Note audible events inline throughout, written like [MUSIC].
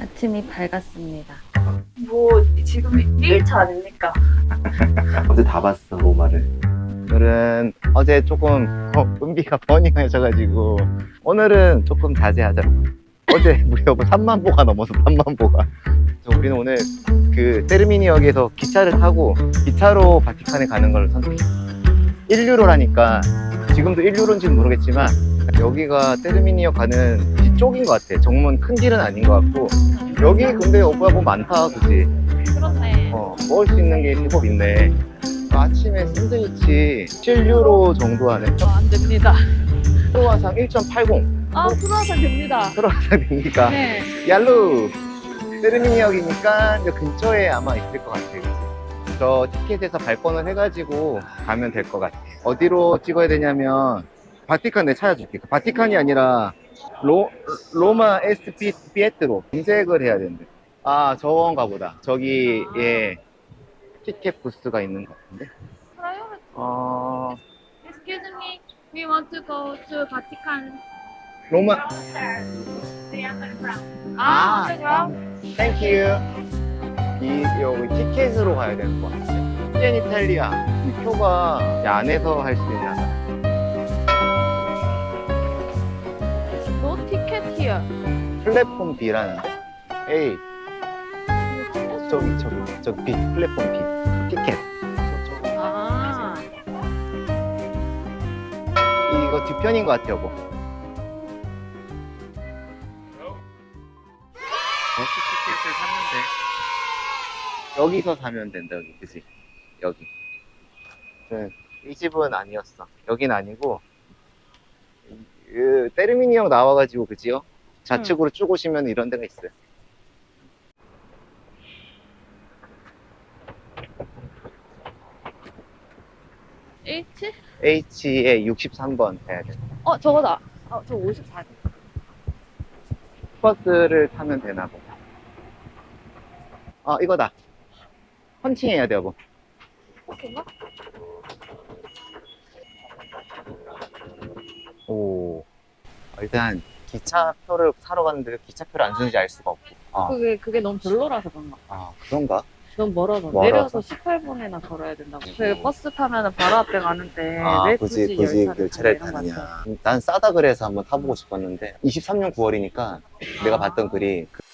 아침이 밝았습니다. 뭐 지금 1차 아닙니까? [LAUGHS] 어제 다 봤어 로마를 오늘은 어제 조금 어, 은비가 버닝하셔가지고 오늘은 조금 자제하자고. 어제 [LAUGHS] 무려 3만 보가 넘어서 3만 보가. 그래서 우리는 오늘 그 테르미니역에서 기차를 타고 기차로 바티칸에 가는 걸 선택했어 1유로라니까. 지금도 1유로인지는 모르겠지만 여기가 테르미니역 가는 뒤 쪽인 것 같아 정문 큰 길은 아닌 것 같고 여기 근데 오빠 뭐 많다 그지 그렇네. 어, 먹을 수 있는 게 제법 있네. 아침에 샌드위치 7유로 정도 하네. 어, 안 됩니다. 크로와상 1.80. 아, 프로하상 됩니다. 크로와상 되니까. 네. 얄루! 세르미니역이니까 저 근처에 아마 있을 것 같아요. 그치? 저 티켓에서 발권을 해가지고 가면 될 것 같아. 어디로 찍어야 되냐면, 바티칸 내 찾아줄게. 그 바티칸이 아니라, 로, 로마 에스 피 피에트로 검색을 해야 된대. 아, 저건가 보다. 저기, 아. 예, 티켓 부스가 있는 것 같은데. Priority. 어, Excuse me. We want to go to Vatican. 로마, 아, 아. underground? 땡큐. 이, 여기 티켓으로 가야 되는 것 같아. 스젠 이탈리아. 이 표가 이 안에서 할 수 있나 봐. No 플랫폼 B라는데? 에이, 저기, 저기, 저기 B, 플랫폼 B. 티켓. 아, 이거 뒤편인 것 같아요, 뭐. 버스 티켓을 샀는데. 여기서 사면 된다, 여기. 그지? 여기. 네, 이 집은 아니었어. 여긴 아니고. 그, 때르미니 형 나와가지고, 그지요? 좌측으로 쭉 오시면 이런 데가 있어요. H? H에 63번 해야 돼. 어, 저거다. 어, 저 54. 버스를 타면 되나 보다. 아, 이거다. 펀칭해야 돼, 여보. 그건가? 오. 일단, 기차표를 사러 갔는데 기차표를 안 주는지 알 수가 없고. 아, 그게, 그게 너무 별로라서 그런가? 아 그런가? 너무 멀어서. 멀어서? 내려서 18분이나 걸어야 된다고. 그 버스 타면 바로 앞에 가는데 아, 왜 굳이, 굳이, 굳이 열차를 그 차를 타냐, 이런 거 같아. 타느냐. 난 싸다 그래서 한번 타보고 싶었는데, 23년 9월이니까 내가 봤던 글이 그- 그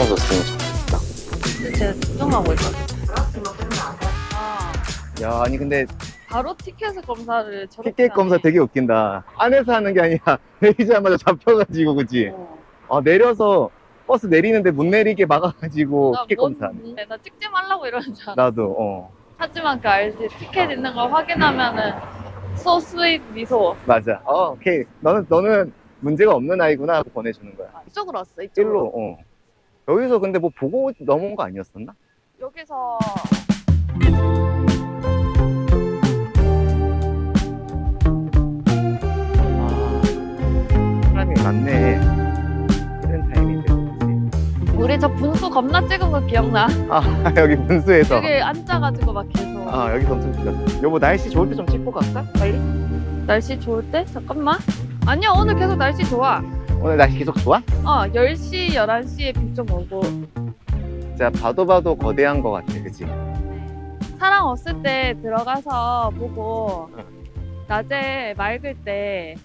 웃어줬으면 좋겠다. 제가 걱정하고 있거든. 아, 야, 아니 근데 바로 티켓 검사를 저렇게 티켓 검사 하네. 되게 웃긴다. 안에서 하는 게 아니라 [LAUGHS] 내리자마자 잡혀가지고 그지? 어. 아, 내려서 버스 내리는데 못 내리게 막아가지고 나 티켓 뭔- 검사하네. 나 찍지 말라고 이러는 줄 알아. 나도 어 하지만 그 알지 티켓 있는 거 확인하면은 so sweet 미소. 맞아. 어 오케이. 너는 너는 문제가 없는 아이구나 하고 보내주는 거야. 아, 이쪽으로 왔어. 이쪽으로. 일로 어. 여기서 근데 뭐 보고 넘어온 거 아니었었나? 여기서 아 사람이 많네. 이런 타임인데. 그치? 우리 저 분수 겁나 찍은 거 기억나? 아 [LAUGHS] 여기 분수에서. 여기 앉아가지고 막 계속. 아 여기서 엄청 찍었어. 여보 날씨 좋을 때 좀 찍고 갈까? 빨리. 날씨 좋을 때? 잠깐만. 아니야 오늘 계속 날씨 좋아. 오늘 날씨 계속 좋아? 어 10시 11시에 비 좀 오고 진짜 봐도 봐도 거대한 거 같아, 그치? 사람 없을 때 들어가서 보고 응. 낮에 맑을 때?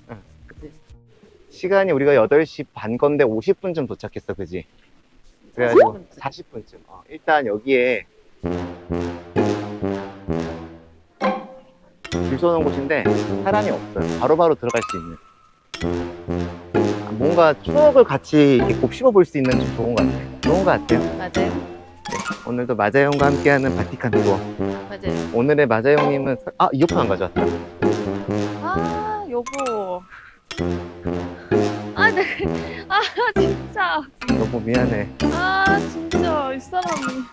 시간이 우리가 8시 반 건데 50분쯤 도착했어, 그지? 그래가지고 40분. 40분쯤. 어, 일단 여기에 줄 서는 곳인데 사람이 없어요. 바로바로 들어갈 수 있는. 아, 뭔가 추억을 같이 이렇게 곱씹어 볼 수 있는 좀 좋은 것 같아요. 좋은 것 같아요. 맞아요 오늘도 마자형과 함께하는 바티칸 투어. 맞아요 오늘의 마자형님은 아 이어폰 안 가져왔다. 아 여보 아, 네. 아 진짜 너무 미안해. 아 진짜 이 사람이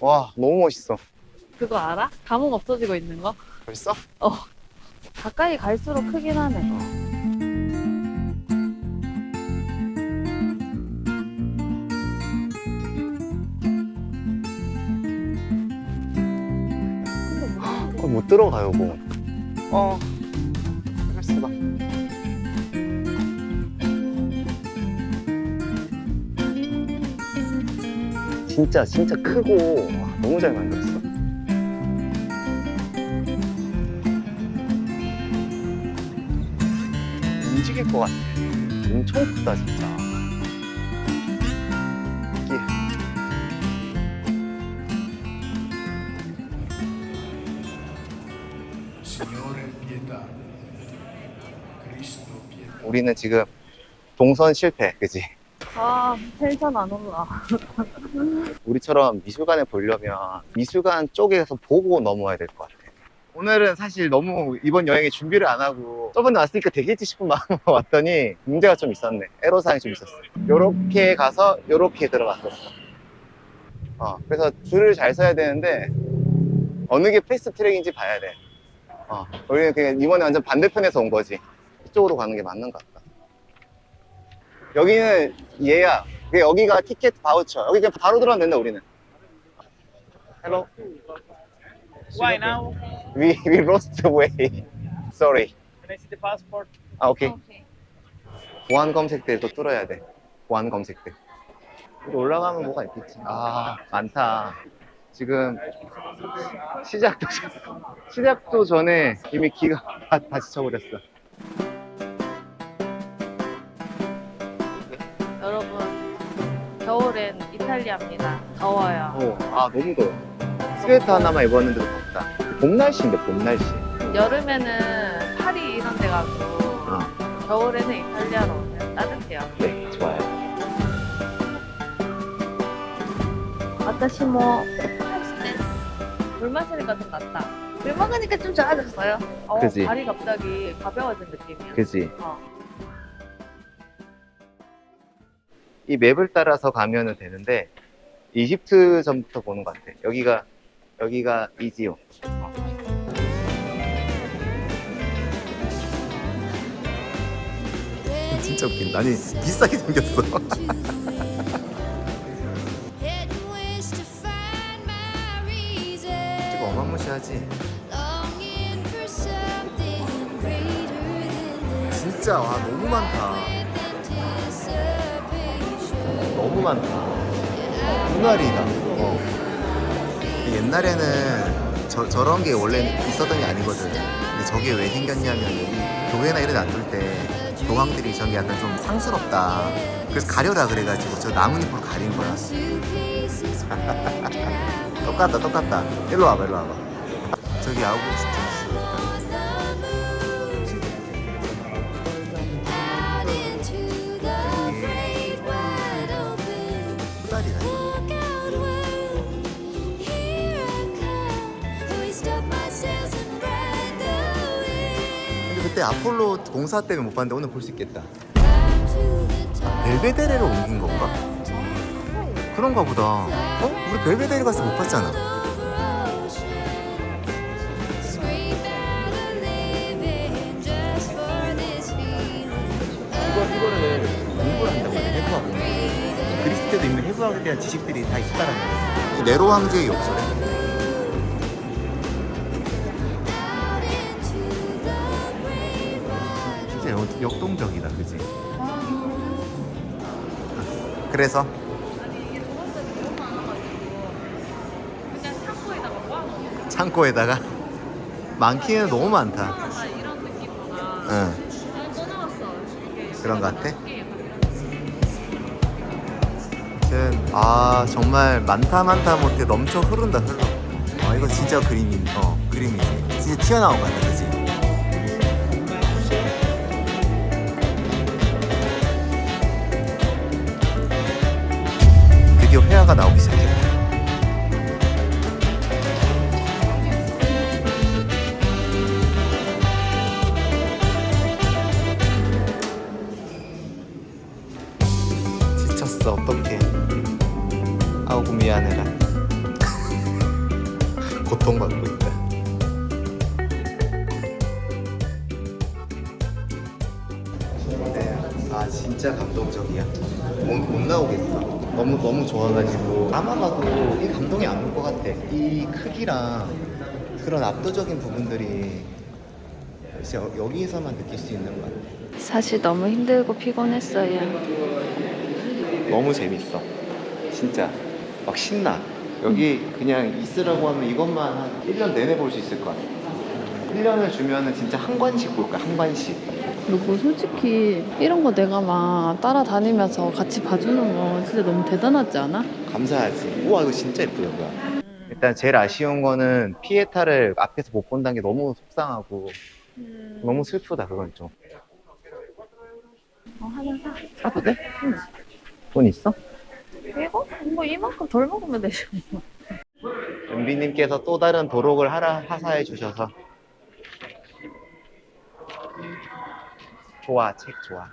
와 너무 멋있어 그거 알아? 감흥 없어지고 있는 거? 벌써? 가까이 갈수록 크긴 하네. 어, 못 들어가요 뭐. 어, 진짜 진짜 크고 와, 너무 잘 만들었어 움직일 것 같아 엄청 크다 진짜. 우리는 지금 동선 실패 그지? 아, 텐션 안 올라. 우리처럼 미술관에 보려면 미술관 쪽에서 보고 넘어야 될 것 같아. 오늘은 사실 너무 이번 여행에 준비를 안 하고 저번에 왔으니까 되겠지 싶은 마음으로 [LAUGHS] 왔더니 문제가 좀 있었네. 애로사항이 좀 있었어. 요렇게 가서 요렇게 들어갔었어. 어, 그래서 줄을 잘 서야 되는데 어느 게 패스트 트랙인지 봐야 돼. 어, 우리는 그냥 이번에 완전 반대편에서 온 거지. 이쪽으로 가는 게 맞는 것 같다. 여기는 얘야. 그 여기가 티켓 바우처. 여기 그냥 바로 들어가면 된다, 우리는. Hello. Why now? We, we lost the way. Sorry. Can I see the passport? 아, 오케이. 오케이. 보안 검색대도 뚫어야 돼. 보안 검색대. 여기 올라가면 뭐가 있겠지. 아, 많다. 지금 시작도, 전- 시작도 전에 이미 기가 다, 다 지쳐버렸어. 여러분, 겨울엔 이탈리아입니다. 더워요. 어, 아, 너무 더워. 스웨터 하나만 입었는데도 덥다. 봄 날씨인데, 봄 날씨. 여름에는 파리 이런 데 가고, 어. 겨울에는 이탈리아로 오면 따뜻해요. 네, 좋아요. 아타시 뭐, 물 마시니까 좀 낫다. 물 먹으니까 좀 좋아졌어요. 어, 그지? 발이 갑자기 가벼워진 느낌이야. 그지? 어. 이 맵을 따라서 가면은 되는데 이집트 전부터 보는 것 같아. 여기가 여기가 이지오. 진짜 웃긴다. 아니 비싸게 생겼어. 지금 어마무시하지. 진짜 와 너무 많다. 너무 많다. 눈알이다. 어. 옛날에는 저, 저런 게 원래 있었던 게 아니거든. 근데 저게 왜 생겼냐면 여기 교회나 이런 데 놔둘 때 교황들이 저게 약간 좀 상스럽다. 그래서 가려라 그래가지고 저 나뭇잎으로 가린 거야. [LAUGHS] 똑같다, 똑같다. 일로 와봐, 일로 와봐. 저기 아우구스티스. 그때 아폴로 공사 때문에 못 봤는데 오늘 볼 수 있겠다. 벨베데레로 옮긴 건가? 그런가 보다. 어? 우리 벨베데레 가서 못 봤잖아. 이거, 이거를 공부를 한다고 해, 해부하고. 그리스 때도 이미 해부학에 대한 지식들이 다 있었다는 거지. 네로 황제의 욕설 진짜 역, 역동적이다, 그지? 그래서 그냥 창고에다가 모아놓은 창고에다가 많기는 너무 많다. 아, 이런 느낌보다. 응. 아. 이게 그런 것 같아? 이게 약간 아무튼 아 정말 많다 많다 못해 넘쳐 흐른다 흘러. 아 이거 진짜 그림이 어 그림이지. 진짜 튀어나온 것 같아, 회화가 나오기 아 크기랑 그런 압도적인 부분들이 여- 여기에서만 느낄 수 있는 것 같아. 사실 너무 힘들고 피곤했어요. 너무 재밌어. 진짜 막 신나. 여기 그냥 있으라고 하면 이것만 한 1년 내내 볼 수 있을 것 같아. 1년을 주면은 진짜 한 관씩 볼 거야, 한 관씩. 그리고 솔직히 이런 거 내가 막 따라다니면서 같이 봐주는 거 진짜 너무 대단하지 않아? 감사하지. 우와, 이거 진짜 예쁘다, 뭐야. 일단 제일 아쉬운 거는 피에타를 앞에서 못 본다는 게 너무 속상하고 너무 슬프다, 그건 좀. 어, 하나 사. 사도 돼? 돈 있어? 이거? 뭐 이만큼 덜 먹으면 되죠. 은비님께서 또 다른 도록을 하라 하사해 주셔서 좋아 책 좋아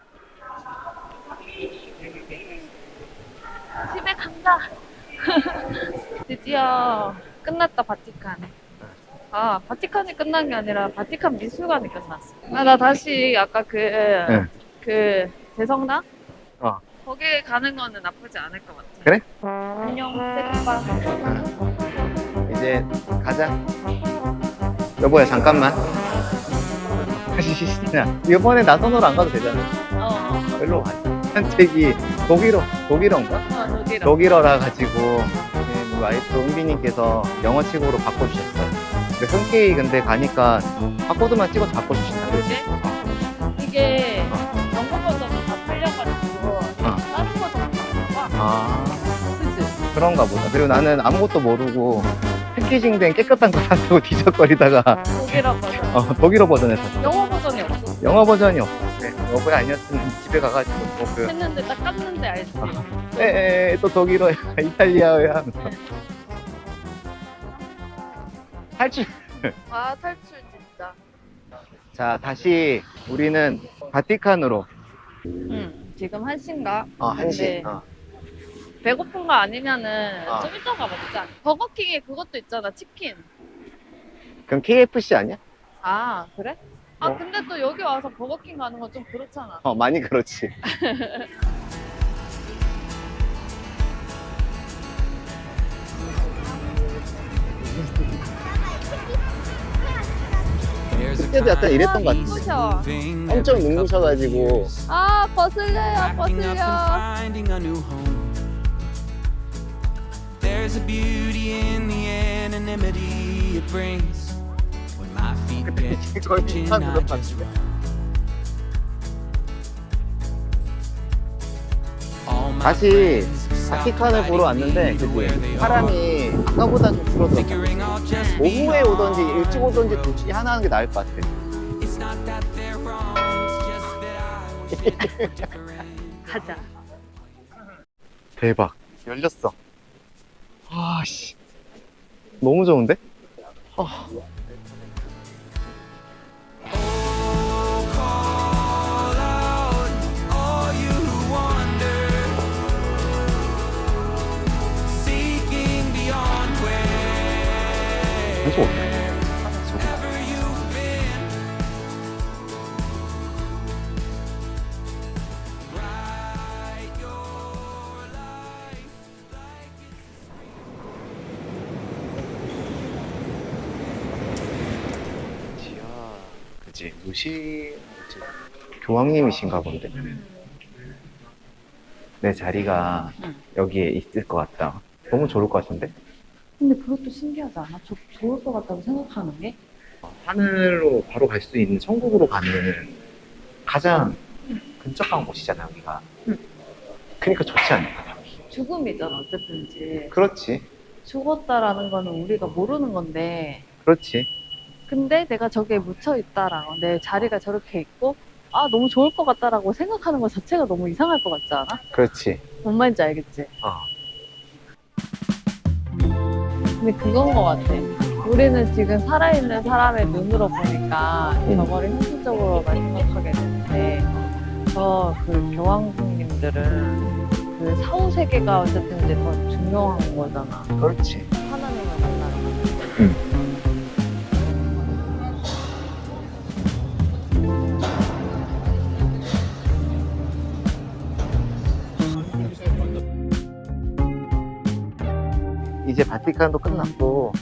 집에 간다. [LAUGHS] 드디어 끝났다 바티칸. 아 바티칸이 끝난 게 아니라 바티칸 미술관이 끝났어. 아, 나 다시 아까 그 그 대성당? 어. 거기 가는 거는 나쁘지 않을 것 같아. 그래? 안녕 새끼빠. 이제 가자 여보야 잠깐만 [LAUGHS] 시시야 이번에 나선호로 안 가도 되잖아 어. 일로 가자 산책이 독일어 독일어인가? 어 저기로. 독일어라 가지고 네, 우리 와이프 은비님께서 영어 책으로 바꿔주셨어요 근데 흔쾌히 근데 가니까 바코드만 찍어서 바꿔주신다 그지? 이게 영어 버전은 다 풀려가지고 어. 다른 버전 나와. 아 그치? 그런가 보다. 그리고 나는 아무것도 모르고 패키징된 깨끗한 거 산다고 뒤적거리다가 독일어 버전. 어, 독일어 버전에 샀어. 영어 버전이 없어. 영어 버전이 없었대. 여보야 아니었으면 집에 가가지고 뭐 그 했는데 딱 깠는데 알지. 에 에 또 독일어야 이탈리아어야 하면서 탈출. 아 탈출 진짜. 자 다시 우리는 바티칸으로 응. 지금 한 시인가? 어, 한시. 네. 어. 배고픈 거 아니면은 어. 좀 이따가 먹자. 버거킹에 그것도 있잖아 치킨. 그럼 KFC 아니야? 아 그래? 아 어. 근데 또 여기 와서 버거킹 가는 건 좀 그렇잖아. 어 많이 그렇지. 그때도 약간 이랬던 것 같은데. 부셔. 엄청 눈부셔가지고 아 new home. There's a beauty in the anonymity it brings. 봤는데. run. All my 다시 바티칸을 보러 왔는데 are. 사람이 아까보다 좀 be 오후에 오던지 일찍 오던지 둘 중에 하나 하는 게 나을 것 같아. 가자. 대박. 열렸어. 아씨. 너무 좋은데? 아. 지야. 그지? 무시? 교황님이신가 본데. 내 자리가 응. 여기에 있을 것 같다. 너무 좋을 것 같은데? 근데 그것도 신기하지 않아? 저, 좋을 것 같다고 생각하는 게? 하늘로 바로 갈 수 있는 천국으로 가는 가장 근접한 곳이잖아 여기가. 응. 그러니까 좋지 않을까? 죽음이잖아 어쨌든지. 그렇지, 죽었다라는 거는 우리가 모르는 건데 그렇지. 근데 내가 저기에 묻혀 있다라고 내 자리가 저렇게 있고 아 너무 좋을 것 같다라고 생각하는 것 자체가 너무 이상할 것 같지 않아? 그렇지. 뭔 말인지 알겠지? 어. 근데 그건 것 같아. 우리는 지금 살아있는 사람의 눈으로 보니까 음. 저거를 현실적으로만 생각하게 되는데 저 그 교황님들은 그 사후 세계가 어쨌든 이제 더 중요한 거잖아. 그렇지. 하나님을 만나는 거. 응. 이제 바티칸도 끝났고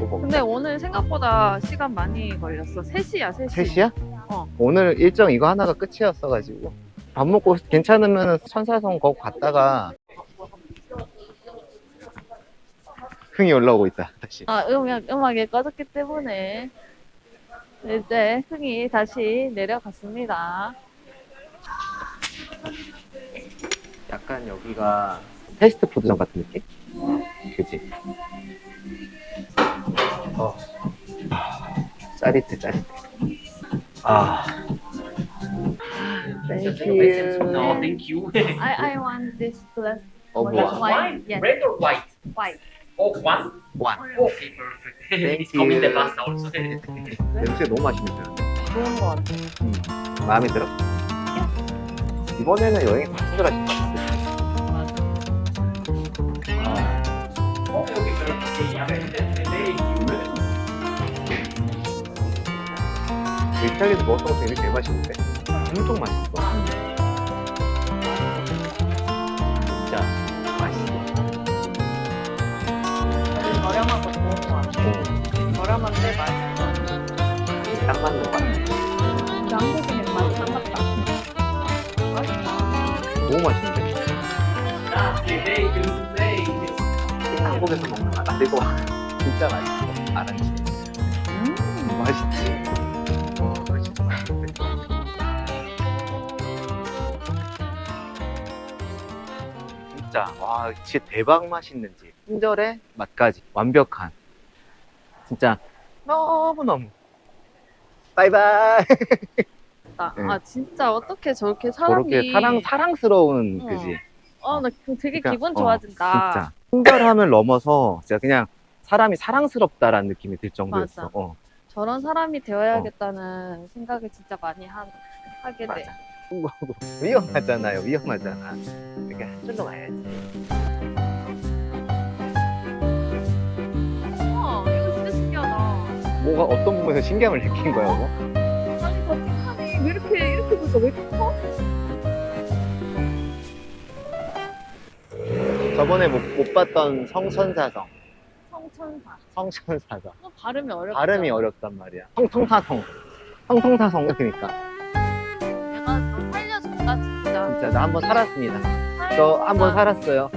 뭐 근데 오늘 생각보다 시간 많이 걸렸어. 3시야, 3시. 3시야? 어. 오늘 일정 이거 하나가 끝이었어가지고 밥 먹고 괜찮으면 천사성 거기 갔다가 흥이 올라오고 있다 다시 아, 음악, 음악이 꺼졌기 때문에 이제 흥이 다시 내려갔습니다. 약간 여기가 패스트푸드점 같은 느낌? 그지? 어. 아, 짜릿해 짜릿해 아 Thank you No, thank you. I, I want this plus 어 뭐야 wine. Yes, Red or white? white. Oh, one? 와 Okay, perfect. Thank it's coming the you. pasta also. 냄새 너무 맛있는데 좋은 것 같아. 음, 마음에 들어? 이번에는 여행이 다 친절하실 것 같아 okay, 이탈리아에서 먹었던 것 중에 제일 맛있는데? 엄청 맛있어 진짜 맛있어 저렴한 거 좋은 것 같아. 저렴한데 맛있어. 딱 맞는 것 같아 근데 한국인은 맛이 안 맞다. 맛있다. 너무 맛있는데? 한국에서 먹는 맛 이거 진짜 맛있어 알았지? 음. 맛있지? 진짜 와 진짜 대박 맛있는 집 친절해 맛까지 완벽한 진짜 너무너무 바이바이 나- 네. 아 진짜 어떻게 저렇게 사람이 저렇게 사랑, 사랑스러운 어. 그지 어, 나 그- 되게 그러니까, 기분 어, 좋아진다. 진짜 친절함을 넘어서 진짜 그냥 사람이 사랑스럽다라는 느낌이 들 정도였어 맞아. 어, 저런 사람이 되어야겠다는 생각을 진짜 많이 하, 하게 돼. 맞아. 위험하잖아요. 위험하잖아. 그러니까 한 줄로 가야지. 어, 이거 진짜 신기하다. 뭐가 어떤 부분에서 신경을 느낀 거야 뭐? 아니, 버티칸이 왜 이렇게, 이렇게 보니까 왜 이렇게 커? 저번에 못, 못 봤던 성천사성. 성천사. 성천사성. 어, 발음이 어렵다. 발음이 어렵단 말이야. 성통사성. 성통사성 그러니까 진짜 나한 번 살았습니다 저 한 번 살았어요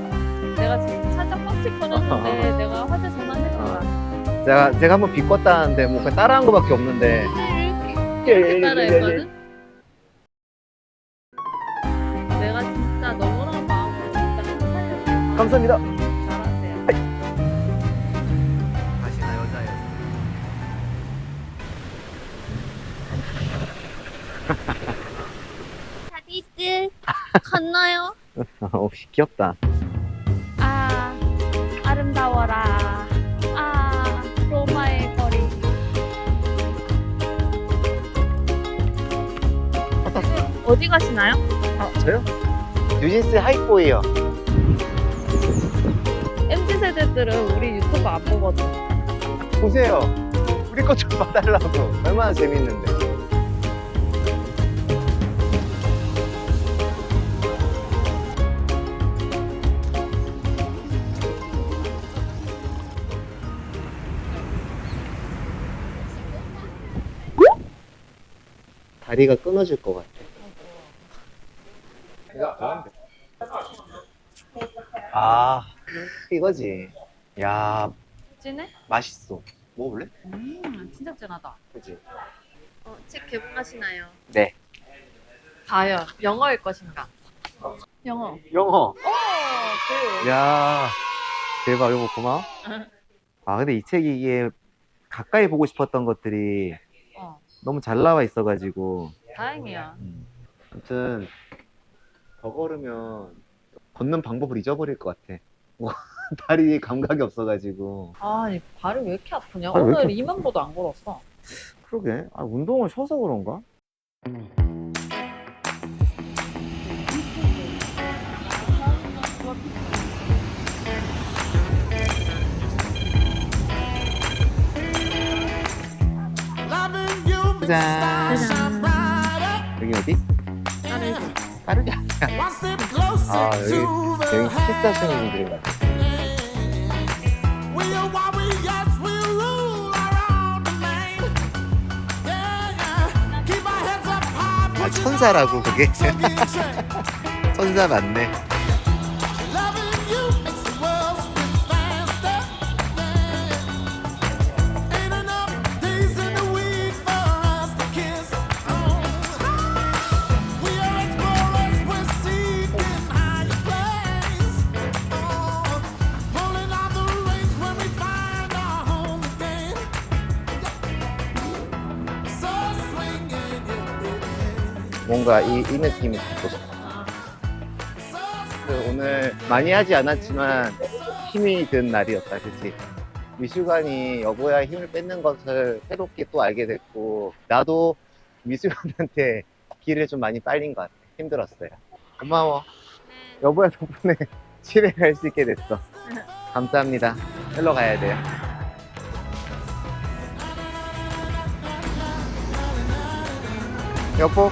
내가 지금 살짝 뻗칠 뻔했는데 [LAUGHS] 내가 화제 전환해준다. 제가 제가 한번 비꿨다는데 뭐 그냥 따라한 거밖에 없는데 이렇게 따라했거든? 내가 진짜 너무나 마음으로 진짜 살려준다. 감사합니다 건너요. [LAUGHS] 어 귀엽다 아 아름다워라. 아 로마의 거리. 어디 가시나요? 아 저요? 뉴진스 하이보이요 MZ 세대들은 우리 유튜브 안 보거든. 보세요 우리 것 좀 봐달라고 얼마나 재밌는데 다리가 끊어질 것 같아 아 이거지 야 진해? 맛있어 먹어볼래? 음 진짜 진하다. 그지 어, 책 개봉하시나요? 네. 과연 영어일 것인가? 영어. 영어 오, 그. 야 대박 이거 고마워 아 근데 이 책이 이게 가까이 보고 싶었던 것들이 어, 너무 잘 나와 있어가지고 다행이야. 아무튼 더 걸으면 걷는 방법을 잊어버릴 것 같아 뭐, [LAUGHS] 다리 감각이 없어가지고 아니 발이 왜 이렇게 아프냐? 발이 왜 오늘 이렇게 2만 보도 안 걸었어. 그러게 아, 운동을 쉬어서 그런가? 짜잔. 여기 어디? 빠르지 않아. 아, 여기, 여기 14층인 그림 같아. 아, 천사라고, 그게. [LAUGHS] 천사 맞네. 뭔가 이, 이 느낌이 갖고 싶어. 그 오늘 많이 하지 않았지만 힘이 든 날이었다 그치? 미술관이 여보야 힘을 뺏는 것을 새롭게 또 알게 됐고 나도 미술관한테 길을 좀 많이 빨린 것 같아. 힘들었어요. 고마워. 여보야 덕분에 [LAUGHS] 집에 갈 수 있게 됐어. 감사합니다. 일로 가야 돼요. 여보